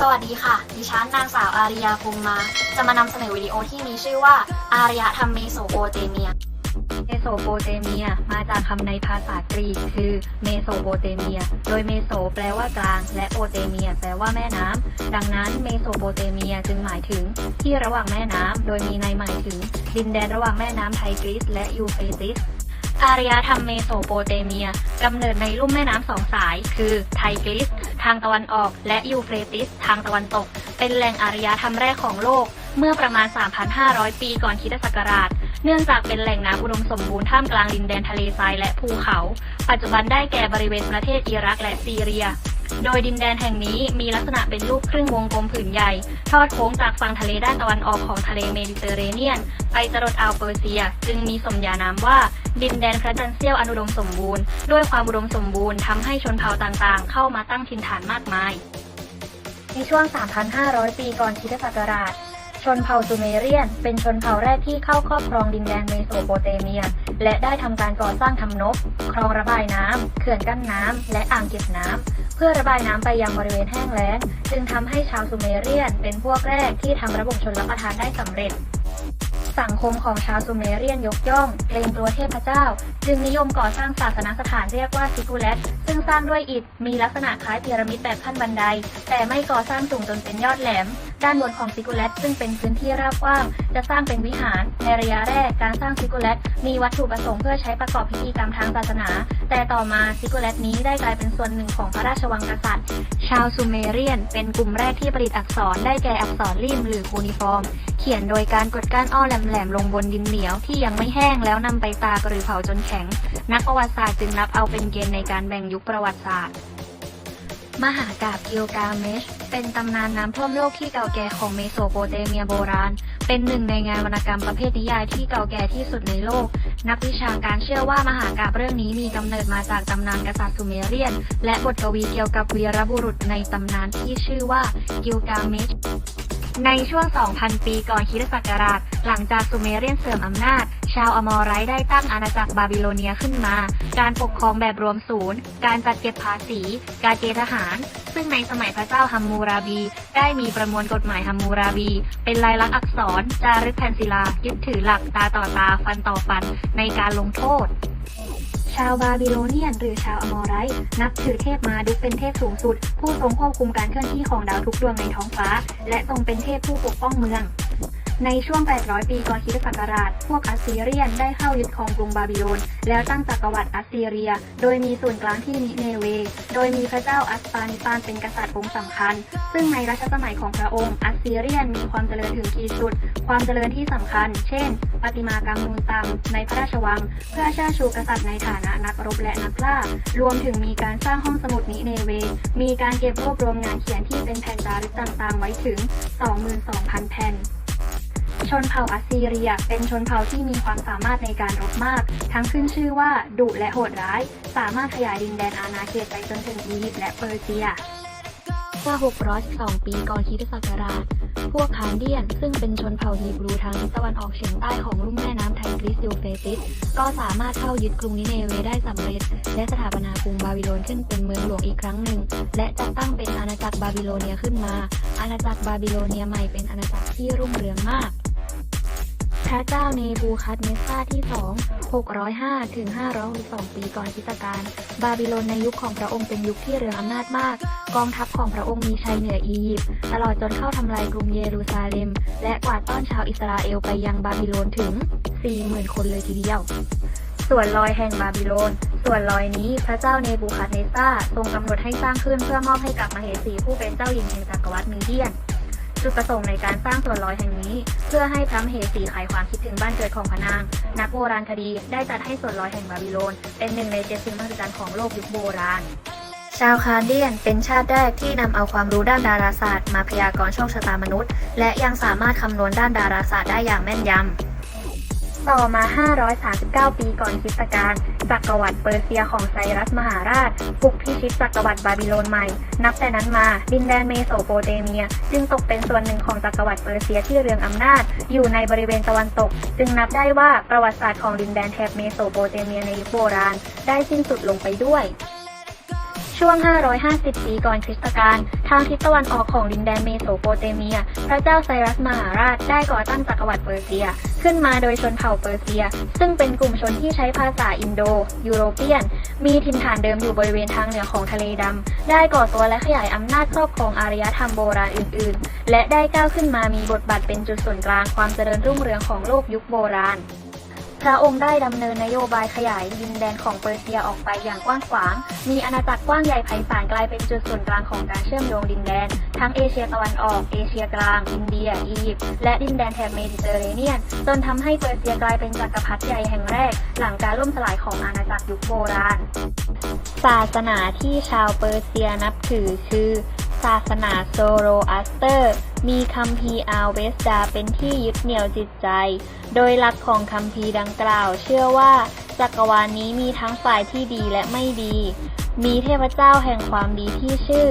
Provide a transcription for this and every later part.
สวัสดีค่ะ ดิฉันนางสาวอาริยาภูมิมา จะมานำเสนอวิดีโอที่มีชื่อว่า อารยธรรมเมโสโปเตเมีย เมโสโปเตเมีย มาจากคำในภาษากรีกคือเมโสโปเตเมีย โดยเมโสแปลว่ากลาง และโปเตเมีย แปลว่าแม่น้ำ ดังนั้นเมโสโปเตเมียจึงหมายถึง ที่ระหว่างแม่น้ำ โดยมีในหมายถึง ดินแดนระหว่างแม่น้ำไทกรีสและยูเฟรติสอารยธรรมเมโสโปเตเมียกำเนิดในลุ่มแม่น้ำสองสาย คือไทกรีส ทางตะวันออก และยูเฟรติสทางตะวันตก เป็นแหล่งอารยธรรมแรกของโลก เมื่อประมาณ 3,500 ปีก่อนคริสตศักราช เนื่องจากเป็นแหล่งน้ำอุดมสมบูรณ์ท่ามกลางดินแดนทะเลทรายและภูเขา ปัจจุบันได้แก่บริเวณประเทศอิรักและซีเรีย โดยดินแดนแห่งนี้มีลักษณะเป็นรูปครึ่งวงกลมผืนใหญ่ ทอดโค้งจากฝั่งทะเลด้านตะวันออกของทะเลเมดิเตอร์เรเนียน ไปจรดอ่าวเปอร์เซีย จึงมีสมญานามว่า ดินแดนพระจันทร์เสี้ยวอนุดมสมบูรณ์ ด้วยความอุดมสมบูรณ์ทำให้ชนเผ่าต่างๆ เข้ามาตั้งถิ่นฐานมากมาย ในช่วง 3,500 ปีก่อนคริสตศักราชชนเผ่าซูเมเรียน เป็นชนเผ่าแรกที่เข้าครอบครองดินแดนเมโสโปเตเมีย และได้ทำการก่อสร้างทำนบ คลองระบายน้ำ เขื่อนกั้นน้ำ และอ่างเก็บน้ำ เพื่อระบายน้ำไปยังบริเวณแห้งแล้ง จึงทำให้ชาวซูเมเรียนเป็นพวกแรกที่ทำระบบชนรับประทานได้สำเร็จ สังคมของชาวซูเมเรียนยกย่องเกรงกลัวเทพเจ้า จึงนิยมก่อสร้างศาสนสถานเรียกว่าซิกูเลตซึ่งสร้างด้วยอิฐมีลักษณะคล้ายพีระมิดแบบขั้นบันได แต่ไม่ก่อสร้างสูงจนเป็นยอดแหลม ด้านบนของซิกูเลตซึ่งเป็นพื้นที่ราบกว้าง จะสร้างเป็นวิหารในระยะแรกการสร้างซิกูเลตมีวัตถุประสงค์เพื่อใช้ประกอบพิธีกรรมทางศาสนา แต่ต่อมาซิกูเลตนี้ได้กลายเป็นส่วนหนึ่งของพระราชวังกษัตริย์ ชาวซูเมเรียน เป็นกลุ่มแรกที่ประดิษฐ์อักษรได้แก่อักษรริมหรือคูนิฟอร์มเขียนโดยการกดก้านอ้อแหลมๆลงบนดินเหนียวที่ยังไม่แห้งแล้วนำไปตากหรือเผาจนแข็ง นักประวัติศาสตร์จึงนับเอาเป็นเกณฑ์ในการแบ่งยุคประวัติศาสตร์ มหากาบกิลกาเมช เป็นตำนานน้ำท่วมโลกที่เก่าแก่ของเมโสโปเตเมียโบราณ เป็นหนึ่งในงานวรรณกรรมประเภทนิยายที่เก่าแก่ที่สุดในโลก นักวิชาการเชื่อว่ามหากาบเรื่องนี้มีกำเนิดมาจากตำนานกษัตริย์ซูเมเรียน และบทกวีเกี่ยวกับวีรบุรุษในตำนานที่ชื่อว่ากิลกาเมช ในช่วง 2,000 ปีก่อนคริสตศักราช หลังจากซูเมเรียนเสื่อมอำนาจ ชาวอมอไรต์ได้ตั้งอาณาจักรบาบิโลเนียขึ้นมา การปกครองแบบรวมศูนย์ การจัดเก็บภาษี การเกณฑ์ทหาร ซึ่งในสมัยพระเจ้าฮัมมูราบี ได้มีประมวลกฎหมายฮัมมูราบี เป็นลายลักษณ์อักษร จารึกแผ่นศิลา ยึดถือหลักตาต่อตา ฟันต่อฟัน ในการลงโทษ ชาวบาบิโลเนียน หรือชาวอมอไรต์นับถือเทพมาดุกเป็นเทพสูงสุด ผู้ทรงควบคุมการเคลื่อนที่ของดาวทุกดวงในท้องฟ้า และทรงเป็นเทพผู้ปกป้องเมือง ในช่วง 800 ปีก่อนคริสตศักราช พวกอัสซีเรียนได้เข้ายึดครองกรุงบาบิโลน แล้วตั้งจักรวรรดิอัสซีเรีย โดยมีศูนย์กลางที่นิเนเว โดยมีพระเจ้าอัสปานิปานเป็นกษัตริย์องค์สำคัญ ซึ่งในรัชสมัยของพระองค์ อัสซีเรียนมีความเจริญถึงขีดสุด ความเจริญที่สำคัญ เช่นประติมากรรมนูนตัมในพระราชวัง เพื่อเชิดชูกษัตริย์ในฐานะนักรบและนักล่า รวมถึงมีการสร้างห้องสมุดนิเนเว มีการเก็บรวบรวมงานเขียนที่เป็นแผ่นจารึกต่างๆ ไว้ถึง 22,000 แผ่น ชนเผ่าอัสซีเรีย เป็นชนเผ่าที่มีความสามารถในการรบมาก ทั้งขึ้นชื่อว่าดุและโหดร้าย สามารถขยายดินแดนอาณาเขตไปจนถึงอียิปต์และเปอร์เซียเมื่อ612 ปีก่อนคริสตศักราช พวกคานเดียน ซึ่งเป็นชนเผ่าฮีบรูทางทิศตะวันออกเฉียงใต้ของลุ่มแม่น้ำไทกริสยูเฟติส ก็สามารถเข้ายึดกรุงนิเนเวได้สำเร็จ และสถาปนากรุงบาบิโลนขึ้นเป็นเมืองหลวงอีกครั้งหนึ่ง และจัดตั้งเป็นอาณาจักรบาบิโลเนียขึ้นมา อาณาจักรบาบิโลเนียใหม่เป็นอาณาจักรที่รุ่งเรืองมาก พระเจ้าเนบูคัดเนสซาที่ 2 605 ถึง 562 ปีก่อนคริสตกาล บาบิโลนในยุคของพระองค์เป็นยุคที่เรืองอำนาจมาก กองทัพของพระองค์มีชัยเหนืออียิปต์ตลอดจนเข้าทำลายกรุงเยรูซาเล็ม และกวาดต้อนชาวอิสราเอลไปยังบาบิโลนถึง 40,000 คนเลยทีเดียว ส่วนลอยแห่งบาบิโลน ส่วนลอยนี้พระเจ้าเนบูคัดเนสซาทรงกำหนดให้สร้างขึ้นเพื่อมอบให้กับมเหสีผู้เป็นเจ้าหญิงแห่งจักรวรรดิมีเดียน จุดประสงค์ในการสร้างส่วนลอยแห่งนี้ เพื่อให้พระมเหสีขายความคิดถึงบ้านเกิดของพระนาง นักโบราณคดีได้จัดให้ส่วนลอยแห่งบาบิโลน เป็นหนึ่งในเจ็ดสิ่งมหัศจรรย์ของโลกยุคโบราณชาวคานเดียนเป็นชาติแรกที่นำเอาความรู้ด้านดาราศาสตร์ มาพยากรณ์โชคชะตามนุษย์ และยังสามารถคำนวณด้านดาราศาสตร์ได้อย่างแม่นยำ ต่อมา 539 ปีก่อนคริสตกาลจักรวรรดิเปอร์เซียของไซรัสมหาราชบุกพิชิตจักรวรรดิบาบิโลนใหม่ นับแต่นั้นมา ดินแดนเมโสโปเตเมีย จึงตกเป็นส่วนหนึ่งของจักรวรรดิเปอร์เซียที่เรืองอำนาจ อยู่ในบริเวณตะวันตก จึงนับได้ว่าประวัติศาสตร์ของดินแดนแถบเมโสโปเตเมียในยุคโบราณ ได้สิ้นสุดลงไปด้วยชช่วง 550 ปีก่อนคริสตกาล ทางทิศตะวันออกของดินแดนเมโสโปเตเมีย พระเจ้าไซรัสมหาราชได้ก่อตั้งจักรวรรดิเปอร์เซีย ขึ้นมาโดยชนเผ่าเปอร์เซีย ซึ่งเป็นกลุ่มชนที่ใช้ภาษาอินโดยูโรเปียน มีถิ่นฐานเดิมอยู่บริเวณทางเหนือของทะเลดำ ได้ก่อตัวและขยายอำนาจครอบครองอารยธรรมโบราณอื่น ๆ และได้ก้าวขึ้นมามีบทบาทเป็นจุดศูนย์กลางความเจริญรุ่งเรืองของโลกยุคโบราณ ระองค์ได้ดำเนินนโยบายขยายดินแดนของเปอร์เซียออกไปอย่างกว้างขวาง มีอาณาจักรกว้างใหญ่ไพศาลกลายเป็นจุดศูนย์กลางของการเชื่อมโยงดินแดน ทั้งเอเชียตะวันออก เอเชียกลาง อินเดีย อียิปต์ และดินแดนแถบเมดิเตอร์เรเนียน จนทำให้เปอร์เซียกลายเป็นจักรพรรดิใหญ่แห่งแรก หลังการล่มสลายของอาณาจักรยุคโบราณ ศาสนาที่ชาวเปอร์เซียนับถือคือ ศาสนาโซโรอัสเตอร์ มีคัมภีร์อาเวสดาเป็นที่ยึดเหนี่ยวจิตใจ โดยหลักของคัมภีร์ดังกล่าว เชื่อว่าจักรวาลนี้มีทั้งฝ่ายที่ดีและไม่ดี มีเทพเจ้าแห่งความดีที่ชื่อ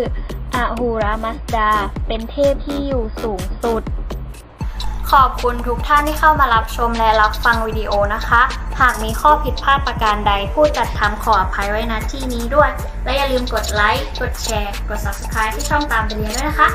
อะฮูรามัสดา เป็นเทพที่อยู่สูงสุด ขอบคุณทุกท่านที่เข้ามารับชมและรับฟังวิดีโอนะคะ หากมีข้อผิดพลาดประการใดผู้จัดทำขออภัยไว้ณที่นี้ด้วย และอย่าลืมกดไลค์ กดแชร์ กด subscribe ที่ช่องตามไปเรียนด้วยนะคะ